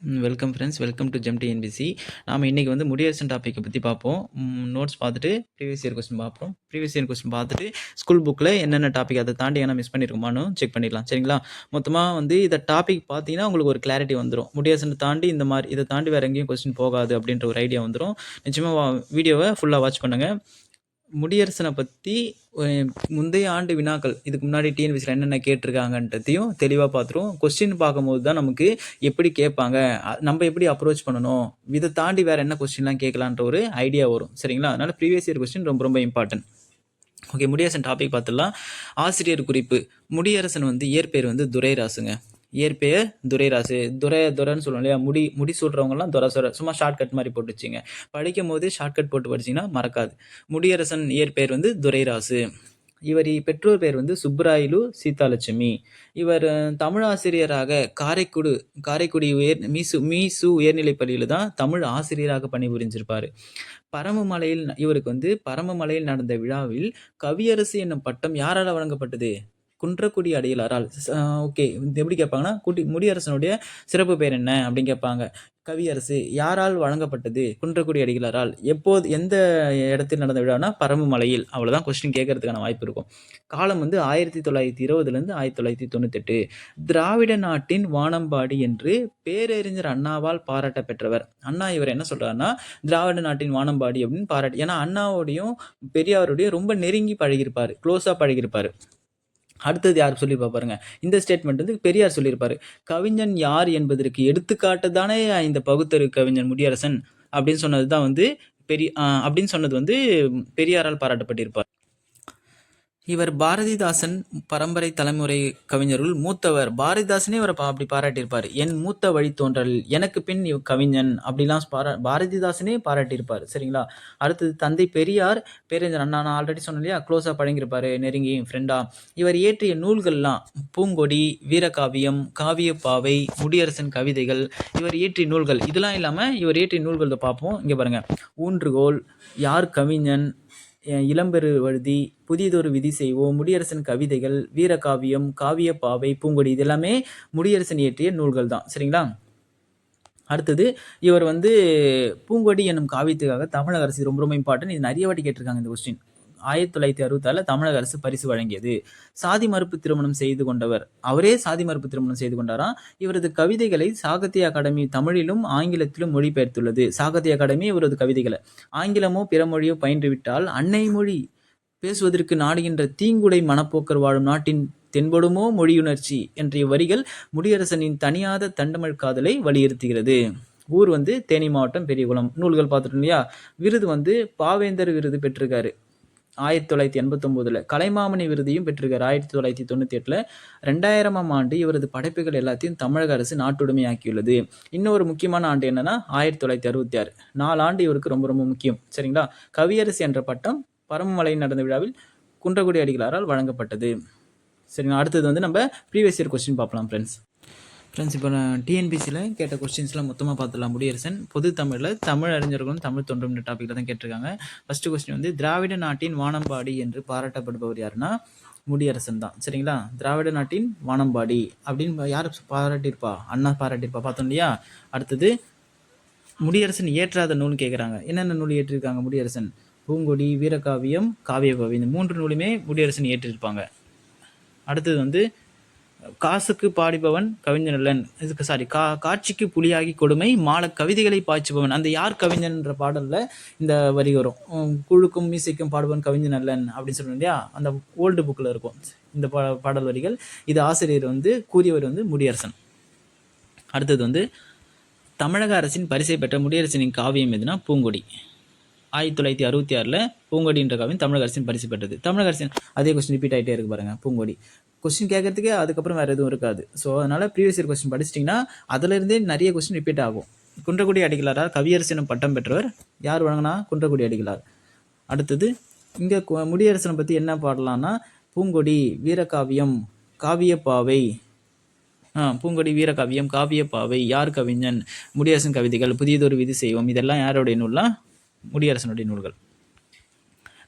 Welcome friends welcome to Gem TNPSC நாம் இன்றைக்கி வந்து முடியரசன் டாப்பிக்கை பற்றி பார்ப்போம். நோட்ஸ் பார்த்துட்டு ப்ரீவியஸ் இயர் கொஸ்டின் பார்ப்போம். ப்ரீவியஸ் இயர் கொஸ்டின் பார்த்துட்டு ஸ்கூல் புக்கில் என்னென்ன டாபிக் அதை தாண்டி என்ன மிஸ் பண்ணியிருக்குமான்னு செக் பண்ணிடலாம். சரிங்களா? மொத்தமாக வந்து இந்த டாபிக் பார்த்தீங்கன்னா உங்களுக்கு ஒரு கிளாரிட்டி வந்துடும் முடியரசனை தாண்டி இந்த மாதிரி இதை தாண்டி வேறு எங்கேயும் கொஸ்டின் போகாது அப்படின்ற ஒரு ஐடியா வந்துடும் நிச்சயமாக வீடியோவை ஃபுல்லாக வாட்ச் பண்ணுங்கள் முடியரசனை பற்றி முந்தைய ஆண்டு வினாக்கள் இதுக்கு முன்னாடி டிஎன்பிசியில் என்னென்ன கேட்டிருக்காங்கன்றதையும் தெளிவாக பார்த்துருவோம் கொஸ்டின் பார்க்கும்போது தான் நமக்கு எப்படி கேட்பாங்க நம்ம எப்படி அப்ரோச் பண்ணணும் இதை தாண்டி வேறு என்ன கொஸ்டின்லாம் கேட்கலான்ற ஒரு ஐடியா வரும். சரிங்களா? அதனால் ப்ரீவியஸ் இயர் கொஸ்டின் ரொம்ப ரொம்ப இம்பார்ட்டன்ட் ஓகே முடியரசன் டாபிக் பார்த்துடலாம். ஆசிரியர் குறிப்பு. முடியரசன் வந்து இயற்பெயர் வந்து துரைராசுங்க. இயற்பெயர் துரைராசு. துரை துரைன்னு சொல்லுவோம் இல்லையா? முடி முடி சொல்கிறவங்கலாம் துரை சுர சும்மா ஷார்ட்கட் மாதிரி போட்டு வச்சிங்க படிக்கும் போது ஷார்ட்கட் போட்டு படிச்சிங்கன்னா மறக்காது. முடியரசன் இயற்பெயர் வந்து துரைராசு. இவர் பெற்றோர் பேர் வந்து சுப்ராயிலு சீதாலட்சுமி. இவர் தமிழ் தமிழாசிரியராக காரைக்குடு காரைக்குடி உயர் மீசு மீசு உயர்நிலைப் பள்ளியில் தான் தமிழ் ஆசிரியராக பணிபுரிஞ்சிருப்பார். பரமமலையில் இவருக்கு வந்து பரமமலையில் நடந்த விழாவில் கவியரசு என்னும் பட்டம் யாரால் வழங்கப்பட்டது? குன்றக்குடி அடிகளாரால் ஓகே எப்படி கேட்பாங்கன்னா குடி முடியரசனுடைய சிறப்பு பேர் என்ன அப்படின்னு கேட்பாங்க. கவியரசு யாரால் வழங்கப்பட்டது குன்றக்குடி அடிகளாரால்? எப்போது எந்த இடத்தில் நடந்த விழானா மலையில் அவ்வளோதான் கொஸ்டின் கேட்கறதுக்கான வாய்ப்பு இருக்கும். காலம் வந்து ஆயிரத்தி தொள்ளாயிரத்தி இருபதுலேருந்து ஆயிரத்தி தொள்ளாயிரத்தி தொண்ணூத்தெட்டு. திராவிட நாட்டின் வானம்பாடி என்று பேரறிஞர் அண்ணாவால் பாராட்ட பெற்றவர். அண்ணா இவர் என்ன சொல்கிறாருன்னா திராவிட நாட்டின் வானம்பாடி அப்படின்னு பாராட்டு ஏன்னா அண்ணாவோடையும் பெரியாரோடையும் ரொம்ப நெருங்கி பழகியிருப்பார் க்ளோஸாக பழகியிருப்பார். அடுத்தது யார் சொல்லியிருப்பா பாருங்க. இந்த ஸ்டேட்மெண்ட் வந்து பெரியார் சொல்லியிருப்பாரு. கவிஞன் யார் என்பதற்கு எடுத்துக்காட்டு தானே இந்த பகுத்தறிவு கவிஞன் முடியரசன் அப்படின்னு சொன்னது தான் வந்து பெரிய அப்படின்னு சொன்னது வந்து பெரியாரால் பாராட்டப்பட்டிருப்பார். இவர் பாரதிதாசன் பரம்பரை தலைமுறை கவிஞருள் மூத்தவர். பாரதிதாசனே இவரை பா- அப்படி பாராட்டியிருப்பார். என் மூத்த வழித்தோன்றல் எனக்கு பின் இவ் கவிஞன் அப்படிலாம் பாரா பாரதிதாசனே பாராட்டியிருப்பார். சரிங்களா? அடுத்தது தந்தை பெரியார். பேரறிஞர் அண்ணா நான் ஆல்ரெடி சொன்னேன் இல்லையா? க்ளோஸாக பழங்கியிருப்பார் நெருங்கி ஃப்ரெண்டா இவர் இயற்றிய நூல்கள்லாம் பூங்கொடி வீரகாவியம் காவியப்பாவை முடியரசன் கவிதைகள். இவர் இயற்றிய நூல்கள். இதெல்லாம் இல்லாமல் இவர் இயற்றிய நூல்கள் பார்ப்போம். இங்கே பாருங்கள் ஊன்றுகோல் யார் கவிஞன்? இளம்பெரு வழுதி புதியதொரு விதி செய்வோம் முடியரசன் கவிதைகள் வீரகாவியம் காவியப்பாவை பூங்கொடி இது எல்லாமே முடியரசன் இயற்றிய நூல்கள் தான். சரிங்களா? அடுத்தது இவர் வந்து பூங்கொடி என்னும் காவியத்துக்காக தமிழக அரசு ரொம்ப ரொம்ப இம்பார்ட்டன்ட் இது நிறைய வாட்டி கேட்டிருக்காங்க இந்த கொஸ்டின் ஆயிரத்தி தொள்ளாயிரத்தி அறுபத்தாறில் தமிழக அரசு பரிசு வழங்கியது. சாதி மறுப்பு திருமணம் செய்து கொண்டவர் அவரே சாதி மறுப்பு திருமணம் செய்து கொண்டாராம் இவரது கவிதைகளை சாகித்ய அகாடமி தமிழிலும் ஆங்கிலத்திலும் மொழிபெயர்த்துள்ளது. சாகித்ய அகாடமி இவரது கவிதைகளை ஆங்கிலமோ பிற மொழியோ பயின்றுவிட்டால் அன்னை மொழி பேசுவதற்கு நாடுகின்ற தீங்குடை மனப்போக்கர் வாழும் நாட்டின் தென்படுமோ மொழியுணர்ச்சி என்ற வரிகள் முடியரசனின் தனியாத தண்டமிழ் காதலை வலியுறுத்துகிறது. ஊர் வந்து தேனி மாவட்டம் பெரியகுளம். நூல்கள் பார்த்துட்டோம் இல்லையா விருது வந்து பாவேந்தர் விருது பெற்றிருக்காரு. ஆயிரத்தி தொள்ளாயிரத்தி எண்பத்தொம்போதில் கலைமாமணி விருதையும் பெற்றிருக்கார். ஆயிரத்தி தொள்ளாயிரத்தி தொண்ணூற்றி எட்டில் ரெண்டாயிரமாம் ஆண்டு இவரது படைப்புகள் எல்லாத்தையும் தமிழக அரசு நாட்டுடைமையாக்கியுள்ளது. இன்னொரு முக்கியமான ஆண்டு என்னன்னா ஆயிரத்தி தொள்ளாயிரத்தி அறுபத்தி ஆறு. நாலு ஆண்டு இவருக்கு ரொம்ப ரொம்ப முக்கியம். சரிங்களா? கவியரசு என்ற பட்டம் பரமமலையில் நடந்த விழாவில் குன்றக்குடி அடிகளாரால் வழங்கப்பட்டது. சரிங்களா? அடுத்தது வந்து நம்ம ப்ரீவியஸ் இயர் கொஸ்டின் பார்க்கலாம் ஃப்ரெண்ட்ஸ் ஃப்ரெண்ட்ஸ் இப்போ நான் டிஎன்பிசியில் கேட்ட கொஸ்டின்ஸ்லாம் மொத்தமாக பார்த்துலாம் முடியரசன் பொது தமிழில் தமிழ் அறிஞர்களும் தமிழ் தொன்றும் டாப்பிக்கில் தான் கேட்டிருக்காங்க. ஃபஸ்ட்டு கொஸ்டின் வந்து திராவிட நாட்டின் வானம்பாடி என்று பாராட்டப்படுபவர் யாருன்னா முடியரசன் தான். சரிங்களா? திராவிட நாட்டின் வானம்பாடி அப்படின்னு யார் பாராட்டியிருப்பா? அண்ணா பாராட்டியிருப்பா. பார்த்தோம் இல்லையா? அடுத்தது முடியரசன் இயற்றாத நூல் கேட்குறாங்க என்னென்ன நூல் ஏற்றிருக்காங்க முடியரசன் பூங்கொடி வீரகாவியம் காவியபவி. இந்த மூன்று நூலுமே முடியரசன் ஏற்றிருப்பாங்க. அடுத்தது வந்து காசுக்கு பாடிபவன் கவிஞனல்லன் இதுக்கு சாரி கா காட்சிக்கு புலியாகி கொடுமை மால கவிதைகளை பாய்ச்சுபவன். அந்த யார் கவிஞன்ற பாடலில் இந்த வரி வரும். குழுக்கும் மீசைக்கும் பாடுபவன் கவிஞன் அல்லன் அப்படின்னு சொல்லுவோம் இல்லையா? அந்த ஓல்டு புக்கில் இருக்கும் இந்த பா பாடல் வரிகள். இது ஆசிரியர் வந்து கூறியவர் வந்து முடியரசன். அடுத்தது வந்து தமிழக அரசின் பரிசை பெற்ற முடியரசனின் காவியம் எதுனா பூங்கொடி. ஆயிரத்தி தொள்ளாயிரத்தி அறுபத்தி ஆறில் பூங்கொடின்ற காவியம் தமிழக அரசின் பரிசு பெற்றது. தமிழக அரசின் அதே கொஸ்டின் ரிப்பீட் ஆகிட்டே இருக்கு பாருங்க பூங்கொடி. கொஸ்டின் கேட்கறதுக்கே அதுக்கப்புறம் வேறு எதுவும் இருக்காது. ஸோ அதனால் ப்ரீவியஸ் இயர் கொஸ்டின் படிச்சிட்டிங்கன்னா அதுலேருந்தே நிறைய கொஸ்டின் ரிப்பீட் ஆகும். குன்றக்குடி அடிகளாரால் கவியரசு எனும் பட்டம் பெற்றவர் யார் வழங்கினா? குன்றக்குடி அடிகளார். அடுத்தது இங்கே முடியரசனை பற்றி என்ன பாடலாம்னா பூங்கொடி வீரகாவியம் காவியப்பாவை. பூங்கொடி வீரகாவியம் காவியப்பாவை யார் கவிஞன்? முடியரசன் கவிதைகள் புதியதொரு விதி செய்வோம் இதெல்லாம் யாருடைய நூல்லாம் முடியரசனுடைய நூல்கள்.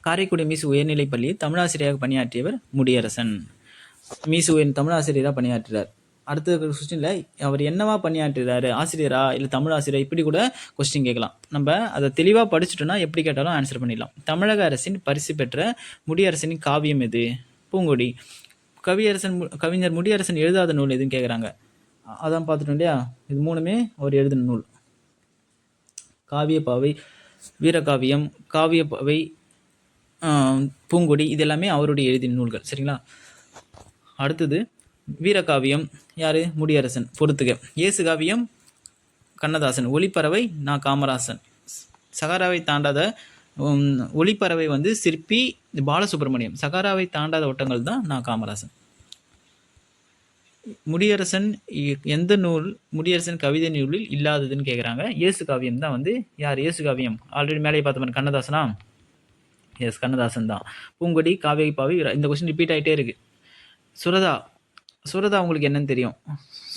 காரைக்குடி மீசு உயர்நிலைப் பள்ளியில் தமிழாசிரியராக பணியாற்றியவர் முடியரசன். மீசு உயர் தமிழாசிரியராக பணியாற்றினார். அடுத்த கொஸ்டினில் அவர் என்னவா பணியாற்றுறாரு ஆசிரியரா? இல்லை தமிழ் ஆசிரியர் இப்படி கூட கொஸ்டின் கேட்கலாம். நம்ம அதை தெளிவாக படிச்சுட்டோம்னா எப்படி கேட்டாலும் ஆன்சர் பண்ணிடலாம். தமிழக அரசின் பரிசு பெற்ற முடியரசனின் காவியம் எது? பூங்கொடி. கவியரசன் மு- கவிஞர் முடியரசன் எழுதாத நூல் எதுன்னு கேட்குறாங்க அதான் பார்த்துட்டோம் இல்லையா? இது மூணுமே அவர் எழுதின நூல். காவியப்பாவை வீரகாவியம் காவியப்பவை பூங்கொடி இது எல்லாமே அவருடைய எழுதின நூல்கள். சரிங்களா? அடுத்தது வீரகாவியம் யார்? முடியரசன் பொறுத்துக. இயேசு காவியம் கண்ணதாசன் ஒளிப்பறவை நான் காமராசன். சகாராவை தாண்டாத ஒளிப்பறவை வந்து சிற்பி பாலசுப்ரமணியம். சகாராவை தாண்டாத ஓட்டங்கள் தான் நான் காமராசன். முடியரசன் எந்த நூல் முடியரசன் கவிதை நூலில் இல்லாததுன்னு கேட்குறாங்க இயேசு காவியம் தான் வந்து. யார்? இயேசு காவியம். ஆல்ரெடி மேலே பார்த்த மாதிரி கண்ணதாசனா? எஸ் கண்ணதாசன் தான். பூங்கொடி காவேரி பாவி இந்த கொஸ்டின் ரிப்பீட் ஆகிட்டே இருக்கு. சுரதா சுரதா உங்களுக்கு என்னன்னு தெரியும்?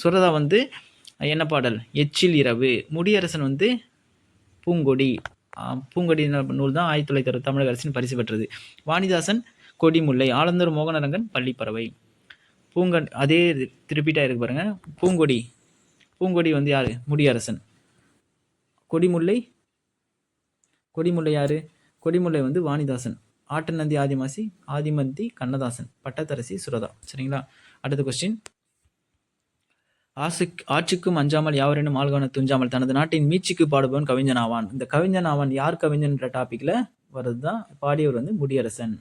சுரதா வந்து என்ன பாடல்? எச்சில் இரவு. முடியரசன் வந்து பூங்கொடி. பூங்கொடி நூல் தான் ஆயிரத்தி தொள்ளாயிரத்தி அறுபது தமிழக அரசின் பரிசு பெற்றது. வாணிதாசன் கொடிமுல்லை ஆலந்தூர் மோகனரங்கன் பள்ளிப்பறவை. பூங்கன் அதே திருப்பிட்டாக இருக்கு பாருங்கள் பூங்கொடி. பூங்கொடி வந்து யார்? முடியரசன். கொடிமுல்லை. கொடிமுல்லை யார்? கொடிமுல்லை வந்து வாணிதாசன். ஆட்டநந்தி ஆதிமாசி ஆதிமந்தி கண்ணதாசன் பட்டத்தரசி சுரதா. சரிங்களா? அடுத்த கொஸ்டின் ஆசு ஆட்சிக்கும் அஞ்சாமல் யாவரேனும் ஆள்கான துஞ்சாமல் தனது நாட்டின் மீட்சிக்கு பாடுபவன் கவிஞன் ஆவான். இந்த கவிஞன் ஆவான் யார் கவிஞன்ற டாப்பிக்கில் வர்றது தான் பாடியவர் வந்து முடியரசன்.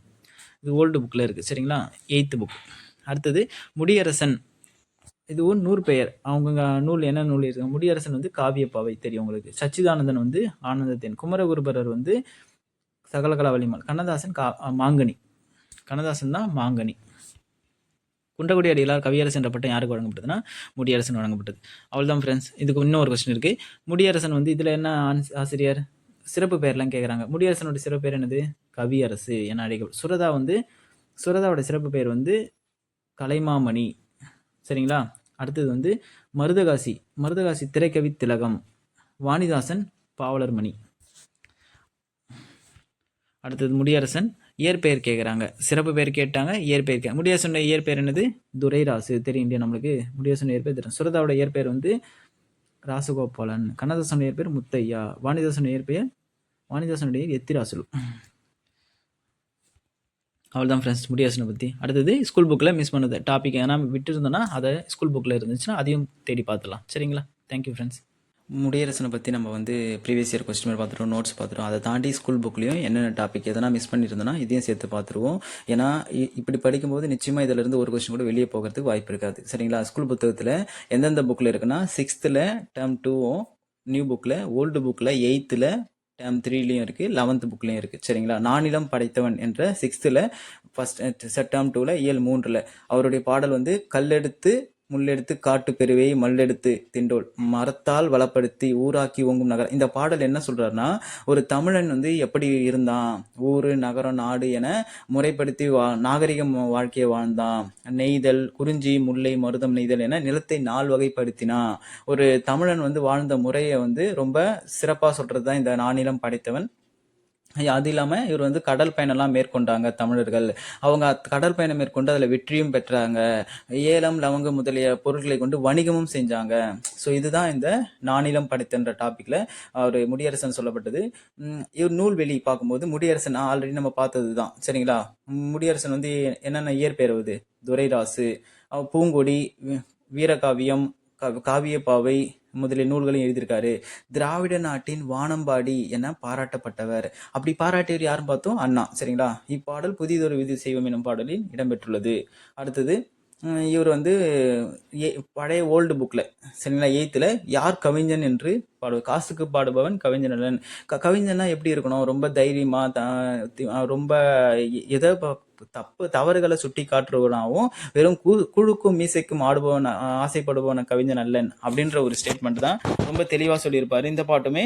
இது ஓல்டு புக்கில் இருக்குது சரிங்களா? எயித்து புக் அடுத்தது முடியரசன். இதுவும் நூறு பெயர். அவங்க நூல் என்ன நூல் இருக்கு? முடியரசன் வந்து காவியப்பாவை தெரியும் உங்களுக்கு. சச்சிதானந்தன் வந்து ஆனந்தத்தேன். குமரகுருபரர் வந்து சகலகலாவலிமால் கண்ணதாசன் கா மாங்கனி. கண்ணதாசன் தான் மாங்கனி. குண்டகுடி அடிகளார் கவியரசன் என்ற பட்டம் யாருக்கு வழங்கப்பட்டதுன்னா முடியரசன் வழங்கப்பட்டது. அவ்வளோதான் ஃப்ரெண்ட்ஸ் இதுக்கு இன்னும் ஒரு கொஸ்டின் இருக்குது முடியரசன் வந்து இதில் என்ன ஆன்ஸ்- ஆசிரியர்? சிறப்பு பெயர்லாம் கேட்குறாங்க முடியரசனோட சிறப்பு பேர் என்னது? கவியரசு என அழைக்கப்படும். சுரதா வந்து சுரதாவோட சிறப்பு பெயர் வந்து கலைமாமணி. சரிங்களா? அடுத்தது வந்து மருதகாசி. மருதகாசி திரைக்கவி திலகம். வாணிதாசன் பாவலர் மணி அடுத்தது முடியரசன் இயற்பெயர் கேட்குறாங்க சிறப்பு பெயர் கேட்டாங்க இயற்பெயர் கே முடியரசனோட இயற்பெயர் என்னது? துரைராசு. தெரியும் இல்லையா நம்மளுக்கு? முடியரசன் இயற்பெயர் தெரியும். சுரதாவோட இயற்பெயர் வந்து ராசகோபாலன். கண்ணதாசனுடைய இயற்பெயர் முத்தையா. வாணிதாசனுடைய இயற்பெயர் வாணிதாசனுடைய எத்திராசுலு. அவ்வளோதான் ஃப்ரெண்ட்ஸ் முடியாசனை பற்றி அடுத்தது ஸ்கூல் புக்கில் மிஸ் பண்ணது. டாபிக் ஏன்னா விட்டுருந்தோன்னா அதை ஸ்கூல் புக்கில் இருந்துச்சுன்னா அதையும் தேடி பார்த்துலாம் சரிங்களா? தேங்க்யூ ஃப்ரெண்ட்ஸ் முடியரசனை பற்றி நம்ம வந்து ப்ரீவியஸ் இயர் கொஸ்டின் பார்த்துருவோம் நோட்ஸ் பார்த்துருவோம் அதை தாண்டி ஸ்கூல் புக்லேயும் என்னென்ன டாபிக் எதனா மிஸ் பண்ணியிருந்தோன்னா இதையும் சேர்த்து பார்த்துருவோம். ஏன்னா இ- இப்படி படிக்கும்போது நிச்சயமாக இதில் இருந்து ஒரு கொஸ்டின் கூட வெளியே போகிறதுக்கு வாய்ப்பு இருக்காது. சரிங்களா? ஸ்கூல் புத்தகத்தில் எந்தெந்த புக்கில் இருக்குன்னா சிக்ஸ்த்தில் டேர்ம் டூவும் நியூ புக்கில் ஓல்டு புக்கில் எயித்தில் டேம் த்ரீலையும் இருக்குது லெவன்த் புக்லேயும் இருக்குது சரிங்களா? நானிலம் படைத்தவன் என்ற சிக்ஸ்த்தில் ஃபஸ்ட் செட் டேம் டூவில் இயல் மூன்றில் அவருடைய பாடல் வந்து கல்லெடுத்து முள்ளெடுத்து காட்டு பெருவை மல்லெடுத்து திண்டோல். மரத்தால் வளப்படுத்தி ஊராக்கி ஓங்கும் நகரம். இந்த பாடல் என்ன சொல்றாருன்னா ஒரு தமிழன் வந்து எப்படி இருந்தான்? ஊரு நகரம் நாடு என முறைப்படுத்தி வா நாகரிக வாழ்க்கையை வாழ்ந்தான். நெய்தல் குறிஞ்சி முல்லை மருதம் நெய்தல் என நிலத்தை நால் வகைப்படுத்தினான். ஒரு தமிழன் வந்து வாழ்ந்த முறையை வந்து ரொம்ப சிறப்பாக சொல்றது தான் இந்த நானிலம் படைத்தவன். அது இல்லாமல் இவர் வந்து கடல் பயணம்லாம் மேற்கொண்டாங்க தமிழர்கள். அவங்க கடல் பயணம் மேற்கொண்டு அதில் வெற்றியும் பெற்றாங்க. ஏலம் லவங்கம் முதலிய பொருட்களை கொண்டு வணிகமும் செஞ்சாங்க. ஸோ இதுதான் இந்த நானிலம் படைத்தன்ற டாப்பிக்கில் அவர் முடியரசன் சொல்லப்பட்டது. இவர் இவர் நூல்வெளி பார்க்கும்போது முடியரசன் ஆல்ரெடி நம்ம பார்த்தது தான் சரிங்களா? முடியரசன் வந்து என்னென்ன இயற்பெயர்வது? துரைராசு பூங்கொடி வீரகாவியம் கா- காவியப்பாவை முதலிய நூல்களையும் எழுதியிருக்காரு. திராவிட நாட்டின் வானம்பாடி என பாராட்டப்பட்டவர். அப்படி பாராட்டியவர் யாரும் பார்த்தோம்? அண்ணா. சரிங்களா? இப்பாடல் புதிதொரு விதி செய்வோம் எனும் பாடலில் இடம்பெற்றுள்ளது. அடுத்தது இவர் வந்து ஏ- பழைய ஓல்டு புக்கில் சரிங்களா எயித்தில் யார் கவிஞன் என்று பாடுவார் காசுக்கு பாடுபவன் கவிஞன் அல்லன். க கவிஞன்னா எப்படி இருக்கணும்? ரொம்ப தைரியமாக த தி- ரொம்ப எ- எதை தப்பு தவறுகளை சுட்டி காட்டுறவனாகவும் வெறும் கு குழுக்கும் மீசைக்கும் ஆடுபவன் ஆசைப்படுபவன் கவிஞன் அல்லன் அப்படின்ற ஒரு ஸ்டேட்மெண்ட் தான் ரொம்ப தெளிவாக சொல்லியிருப்பார். இந்த பாட்டுமே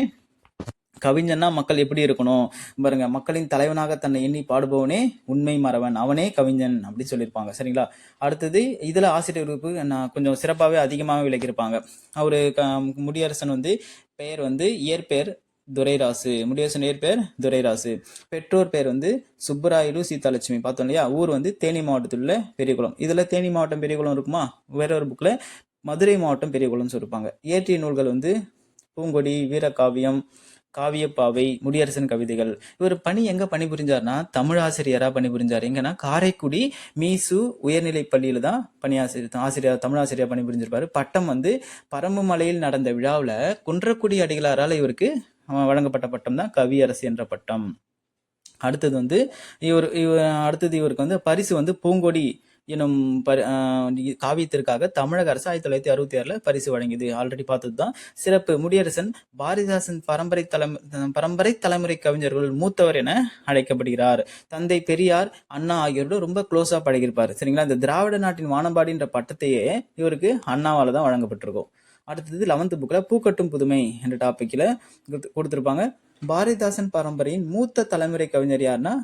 கவிஞன்னா மக்கள் எப்படி இருக்கணும்? பாருங்க மக்களின் தலைவனாக தன்னை எண்ணி பாடுபவனே உண்மை மறவன். அவனே கவிஞன் அப்படின்னு சொல்லியிருப்பாங்க. சரிங்களா? அடுத்தது இதுல ஆசிரியர் வகுப்பு நான் கொஞ்சம் சிறப்பாகவே அதிகமாக விளக்கியிருப்பாங்க. அவரு க- முடியரசன் வந்து பெயர் வந்து இயற்பெயர் துரைராசு. முடியரசன் இயற்பெயர் துரைராசு. பெற்றோர் பேர் வந்து சுப்பராயலு சீதாலட்சுமி. பார்த்தோம் இல்லையா? ஊர் வந்து தேனி மாவட்டத்தில் உள்ள பெரியகுளம். இதுல தேனி மாவட்டம் பெரியகுளம் இருக்குமா? வேற ஒரு புக்கில் மதுரை மாவட்டம் பெரியகுளம்னு சொல்லியிருப்பாங்க. இயற்றிய நூல்கள் வந்து பூங்கொடி வீரகாவியம் காவியப்பாவை முடியரசன் கவிதைகள். இவர் பணி எங்க பணிபுரிஞ்சார்னா தமிழ் ஆசிரியரா பணிபுரிஞ்சார். எங்கன்னா காரைக்குடி மீசு உயர்நிலை பள்ளியில தான் பணியாசிரியர் ஆசிரியர் தமிழ் ஆசிரியர் பணிபுரிஞ்சிருப்பாரு. பட்டம் வந்து பரம்புமலையில் நடந்த விழாவில் குன்றக்குடி அடிகளாரால் இவருக்கு வழங்கப்பட்ட பட்டம் தான் கவியரசு என்ற பட்டம். அடுத்தது வந்து இவர் இவர் அடுத்தது இவருக்கு வந்து பரிசு வந்து பூங்கொடி எனும் பரி காவியத்திற்காக தமிழக அரசு ஆயிரத்தி தொள்ளாயிரத்தி அறுபத்தி ஆறில் பரிசு வழங்கியது. ஆல்ரெடி பார்த்தது தான் சிறப்பு முடியரசன் பாரதிதாசன் பரம்பரை தலைமை பரம்பரை தலைமுறை கவிஞர்கள் மூத்தவர் என அழைக்கப்படுகிறார். தந்தை பெரியார் அண்ணா ஆகியோரோட ரொம்ப க்ளோஸாக பழகியிருப்பார். சரிங்களா? இந்த திராவிட நாட்டின் வானம்பாடின்ற பட்டத்தையே இவருக்கு அண்ணாவால் தான் வழங்கப்பட்டிருக்கும். அடுத்தது லெவன்த் புக்கில் பூக்கட்டும் புதுமை என்ற டாப்பிக்கில் கொடுத்துருப்பாங்க. பாரதிதாசன் பரம்பரையின் மூத்த தலைமுறை கவிஞர் யாருன்னா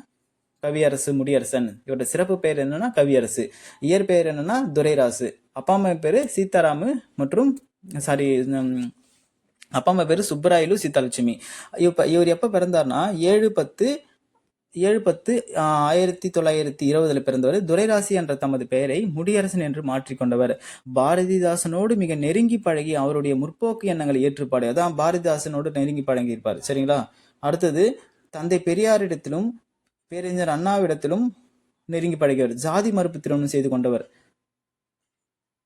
கவியரசு முடியரசன். இவரோட சிறப்பு பெயர் என்னன்னா கவியரசு. இயற்பெயர் என்னன்னா துரைராசு. அப்பா அம்மா பேரு சீதாராமு மற்றும் சாரி அப்பா அம்மா பேரு சுப்பராயலு சீதாலட்சுமி. இப்போ இவர் எப்ப பிறந்தார்னா ஏழு பத்து ஏழு பத்து ஆயிரத்தி தொள்ளாயிரத்தி இருபதுல பிறந்தவர் துரைராசி என்ற தமது பெயரை முடியரசன் என்று மாற்றிக்கொண்டவர் பாரதிதாசனோடு மிக நெருங்கி பழகி அவருடைய முற்போக்கு எண்ணங்களை ஏற்றுப்பாடு அதான் பாரதிதாசனோடு நெருங்கி பழகி இருப்பார் சரிங்களா? அடுத்தது தந்தை பெரியாரிடத்திலும் பேரறிஞர் அண்ணாவிடத்திலும் நெருங்கி பழகியவர். ஜாதி மறுப்பு திருமணம் செய்து கொண்டவர்.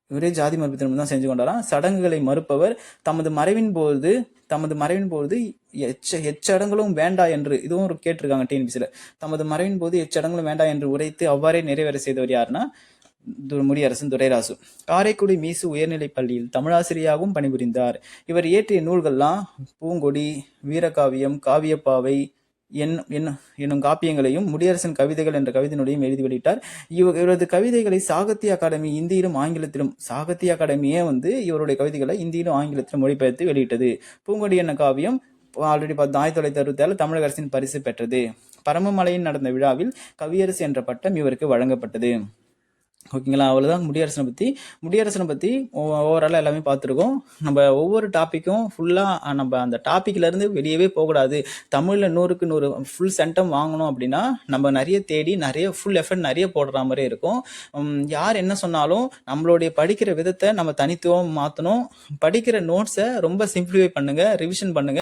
இவரே ஜாதி மறுப்பு திருமணம் தான் செஞ்சு கொண்டாராம் சடங்குகளை மறுப்பவர். தமது மறைவின் போது தமது மறைவின் போது எச்ச எச்சடங்களும் வேண்டா என்று இதுவும் ஒரு கேட்டிருக்காங்க டிஎன்பிசியில் தமது மறைவின் போது எச்சடங்களும் வேண்டா என்று உரைத்து அவ்வாறே நிறைவேற செய்தவர் யாருன்னா? து- முடியரசன் துரைராசு. காரைக்குடி மீசு உயர்நிலைப் பள்ளியில் தமிழாசிரியாகவும் பணிபுரிந்தார். இவர் இயற்றிய நூல்கள்லாம் பூங்கொடி வீரகாவியம் காவியப்பாவை என் என்னும் காப்பியங்களையும் முடியரசன் கவிதைகள் என்ற கவிதை நூலையும் எழுதி வெளியிட்டார். இவ இவரது கவிதைகளை சாகித்ய அகாடமி இந்தியிலும் ஆங்கிலத்திலும் சாகித்ய அகாடமியே வந்து இவருடைய கவிதைகளை இந்தியிலும் ஆங்கிலத்திலும் மொழிபெயர்த்து வெளியிட்டது. பூங்கொடி என்ன காவியம் ஆல்ரெடி பார்த்து ஆயிரத்தி தொள்ளாயிரத்தி அறுபத்தி தமிழக அரசின் பரிசு பெற்றது. பரமமலையில் நடந்த விழாவில் கவியரசு என்ற பட்டம் இவருக்கு வழங்கப்பட்டது. ஓகேங்களா? அவ்வளோதான் முடியரசனை பற்றி முடியரசனை பற்றி ஓவராலாக எல்லாமே பார்த்துருக்கோம். நம்ம ஒவ்வொரு டாப்பிக்கும் ஃபுல்லாக நம்ம அந்த டாப்பிக்லேருந்து வெளியவே போகக்கூடாது. தமிழில் நூறுக்கு நூறு ஃபுல் சென்டம் வாங்கணும் அப்படின்னா நம்ம நிறைய தேடி நிறைய ஃபுல் எஃபர்ட் நிறைய போடுற மாதிரி இருக்கும். யார் என்ன சொன்னாலும் நம்மளுடைய படிக்கிற விதத்தை நம்ம தனித்துவம் மாற்றணும் படிக்கிற நோட்ஸை ரொம்ப சிம்பிளிஃபை பண்ணுங்கள் ரிவிஷன் பண்ணுங்கள்